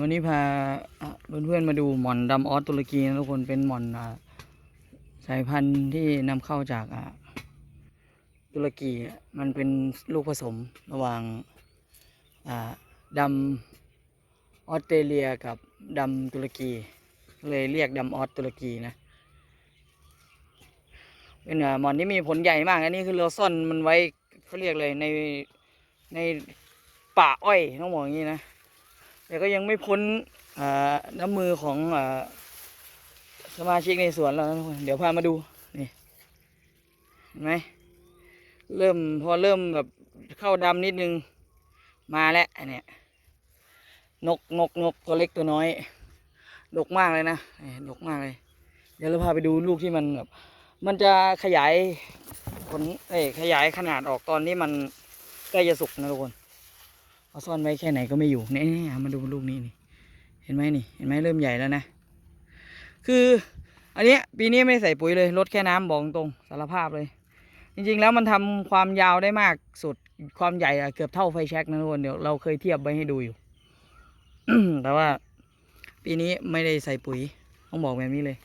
วันนี้พาอ่าเพื่อนๆมาดูหมอนดำออสตุรกีนะทุกคนเป็นหมอนอสายพันธุ์ที่นำเข้าจากอตุรกีมันเป็นลูกผสมระหว่างอ่าดำออสเตรเลียกับดำตุรกี เลยเรียกดำออสตุรกีนะเป็นหมอนที่มีผลใหญ่มากอันนี้คือเราซ่อนมันไว้เขาเรียกเลยในในป่าอ้อยต้องบอกอย่างนี้นะ แต่ก็ยังไม่พ้นน้ำมือของอสมาชิกในสวนเราทุกคนเดี๋ยวพามาดูนี่เห็นไหมเริ่มพอเริ่มแบบเข้าดำนิดนึงมาแล้วอันเนี้ยนกนกนกตัวเล็กตัวน้อยดกมากเลยนะนี่ดกมากเลย เดี๋ยวเราพาไปดูลูกที่มันแบบมันจะขยายผลเอ้ขยายขนาดออกตอนที่มันใกล้จะสุกนะทุกคน เอาซ่อนไว้แค่ไหนก็ไม่อยู่นี่มาดูลูกนี้นี่ เห็นไหมนี่ เห็นไหมเริ่มใหญ่แล้วนะ คือ อันนี้ปีนี้ไม่ใส่ปุ๋ยเลยลดแค่น้ำบอกตรงสารภาพเลย จริงๆแล้วมันทำความยาวได้มากสุดความใหญ่อะเกือบเท่าไฟแช็กนะทุกคนเดี๋ยวเราเคยเทียบไว้ให้ดูอยู่ แต่ว่า ปีนี้ไม่ได้ใส่ปุ๋ยต้องบอกแบบนี้เลย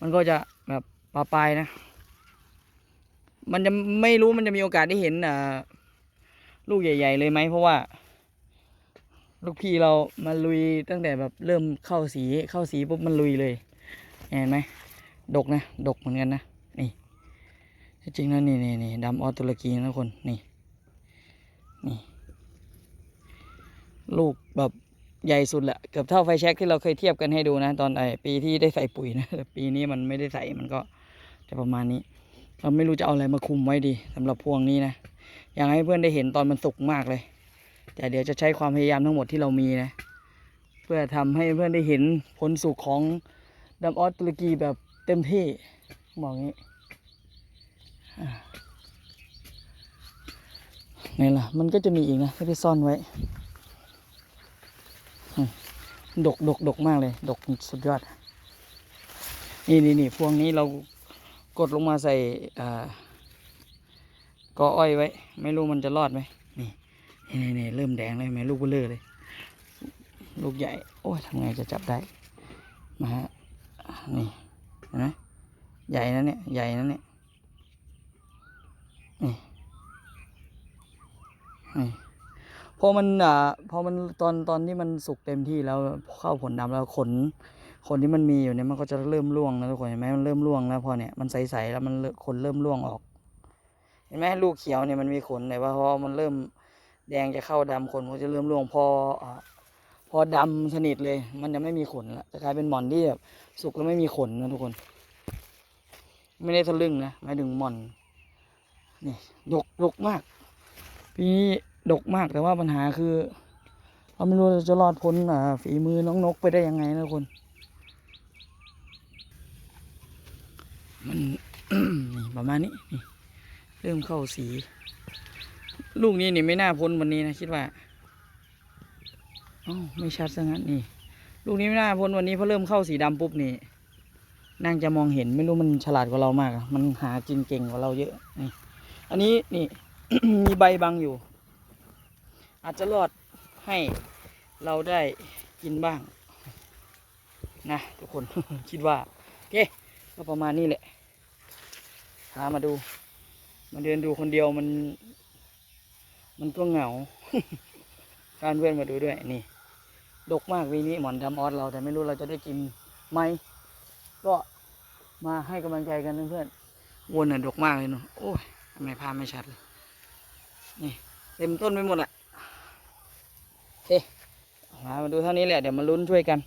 มันก็จะแบบปลาปลายนะ มันจะไม่รู้มันจะมีโอกาสได้เห็นอ่าลูกใหญ่ ๆ เลยไหมเพราะว่า ลูกพี่เรามาลุยตั้งแต่แบบเริ่มเข้าสีเข้าสีปุ๊บมันลุยเลย เห็นไหมดกนะ ดกเหมือนกันนะ นี่ จริงแล้วนี่นี่นี่ดำออสตุรกีนะทุกคน นี่ นี่ ลูกแบบใหญ่สุดแหละเกือบเท่าไฟแช็กที่เราเคยเทียบกันให้ดูนะ ตอนไอปีที่ได้ใส่ปุ๋ยนะแต่ปีนี้มันไม่ได้ใส่มันก็จะประมาณนี้ เราไม่รู้จะเอาอะไรมาคุมไว้ดีสำหรับพวงนี้นะ อยากให้เพื่อนได้เห็นตอนมันสุกมากเลย แต่เดี๋ยวจะใช้ความพยายามทั้งหมดที่เรามีนะ เพื่อทำให้เพื่อนได้เห็นผลสุกของดัมออสตุรกีแบบเต็มที่บอกงี้อ่านี่ล่ะ มันก็จะมีอีกนะที่ซ่อนไว้ ดกดกดกมากเลย ดกสุดยอด นี่นี่นี่พวงนี้เรากดลงมาใส่อ่ากออ้อยไว้ ไม่รู้มันจะรอดไหม นี่นี่เริ่มแดงเลยไหมลูกเบลเลอร์เลย ลูกใหญ่ โอ้ยทำไงจะจับได้มาฮะนี่เห็นไหมใหญ่นะเนี่ยใหญ่นะเนี่ยนี่นี่พอมันอ่าพอมันตอนตอนที่มันสุกเต็มที่แล้วเข้าผลดำแล้วขนขนที่มันมีอยู่เนี่ยมันก็จะเริ่มร่วงนะทุกคนเห็นไหมมันเริ่มร่วงแล้วพอเนี่ยมันใสๆแล้วมันขนเริ่มร่วงออก เห็นไหมลูกเขียวเนี่ยมันมีขนแต่ว่าพอมันเริ่ม แดงจะเข้าดำขนมันจะเริ่มร่วงพอพอดำสนิทเลย มันจะไม่มีขนละจะกลายเป็นหมอนที่แบบสุกแล้วไม่มีขนนะทุกคน ไม่ได้ทะลึ่งนะหมายถึงหมอนนี่ดกดกมากปีนี้ดกมากแต่ว่าปัญหาคือเราไม่รู้จะรอดพ้นฝีมือน้องนกไปได้ยังไงนะทุกคน มันประมาณนี้เริ่มเข้าสี ลูกนี้นี่ไม่น่าพ้นวันนี้นะคิดว่าอ๋อไม่ชัดซะงั้นนี่ ลูกนี้ไม่น่าพ้นวันนี้เพราะเริ่มเข้าสีดำปุ๊บนี่นางจะมองเห็นไม่รู้มันฉลาดกว่าเรามากมันหากินเก่งกว่าเราเยอะนี่อันนี้นี่ มีใบบังอยู่ อาจจะรอดให้เราได้กินบ้างนะทุกคนคิดว่าโอเคก็ประมาณนี้แหละพามาดู มาเดินดูคนเดียวมัน มันก็เหงาการเพื่อนมาดูด้วย นี่ ดกมากวีนี้หมอนดำออสเราแต่ไม่รู้เราจะได้กินไหมก็มาให้กำลังใจกันเพื่อนๆวนอะดกมากเลยเนาะโอ้ยทำไมภาพไม่ชัดเลย นี่ เต็มต้นไปหมดอะโอเคมาดูเท่านี้แหละ เดี๋ยวมาลุ้นช่วยกัน